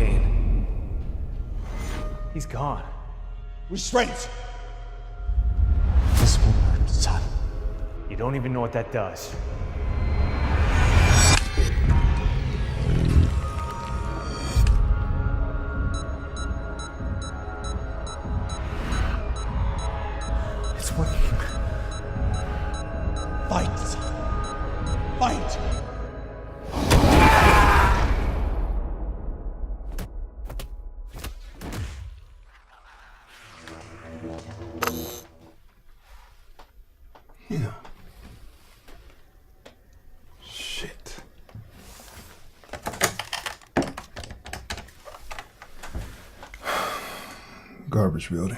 Kane. He's gone. Restraint! This woman, son. You don't even know what that does. It's working. Fight, son. Fight! Shit. Garbage building.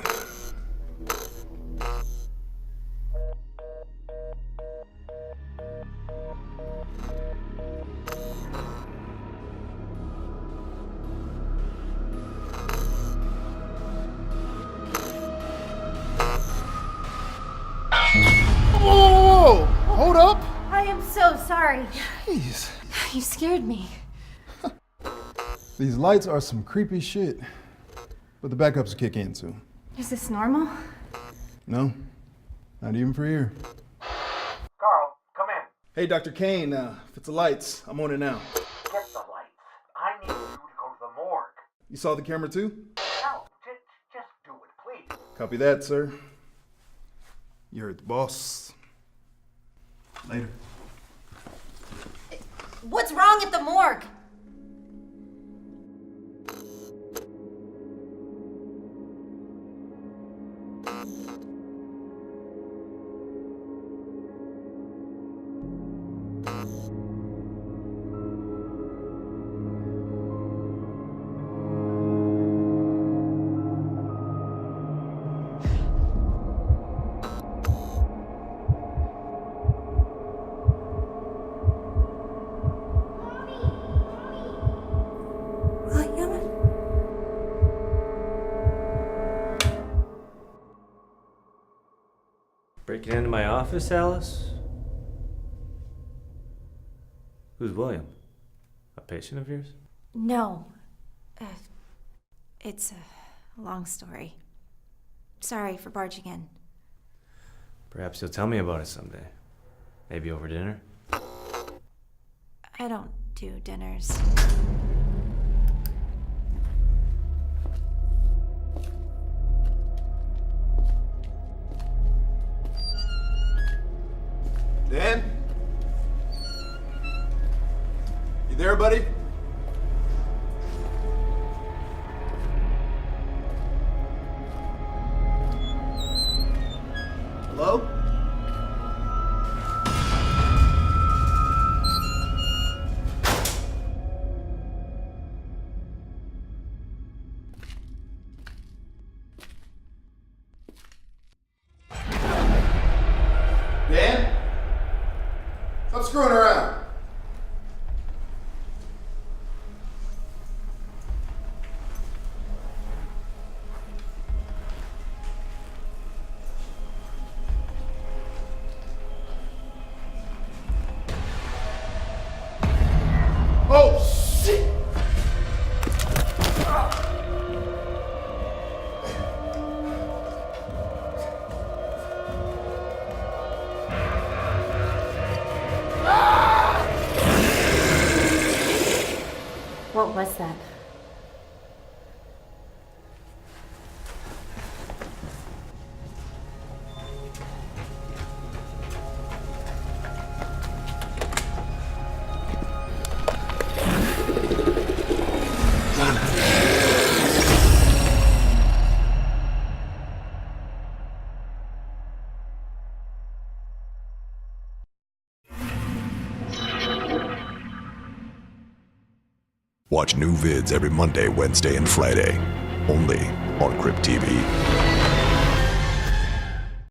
Whoa! Hold up! I am so sorry. Jeez. You scared me. These lights are some creepy shit. But the backups will kick in soon. Is this normal? No? Not even for here. Carl, come in. Hey, Dr. Kane, uh, if it's the lights, I'm on it now. Get the lights. I need you to go to the morgue. You saw the camera too? No, just, just do it, please. Copy that, sir. You heard the boss. Later. What's wrong at the morgue? Breaking into my office, Alice? Who's William? A patient of yours? No. Uh, it's a long story. Sorry for barging in. Perhaps you'll tell me about it someday. Maybe over dinner? I don't do dinners. Dan? You there, buddy? Screwing around. What was that? Watch new vids every Monday, Wednesday, and Friday, only on Crypt TV.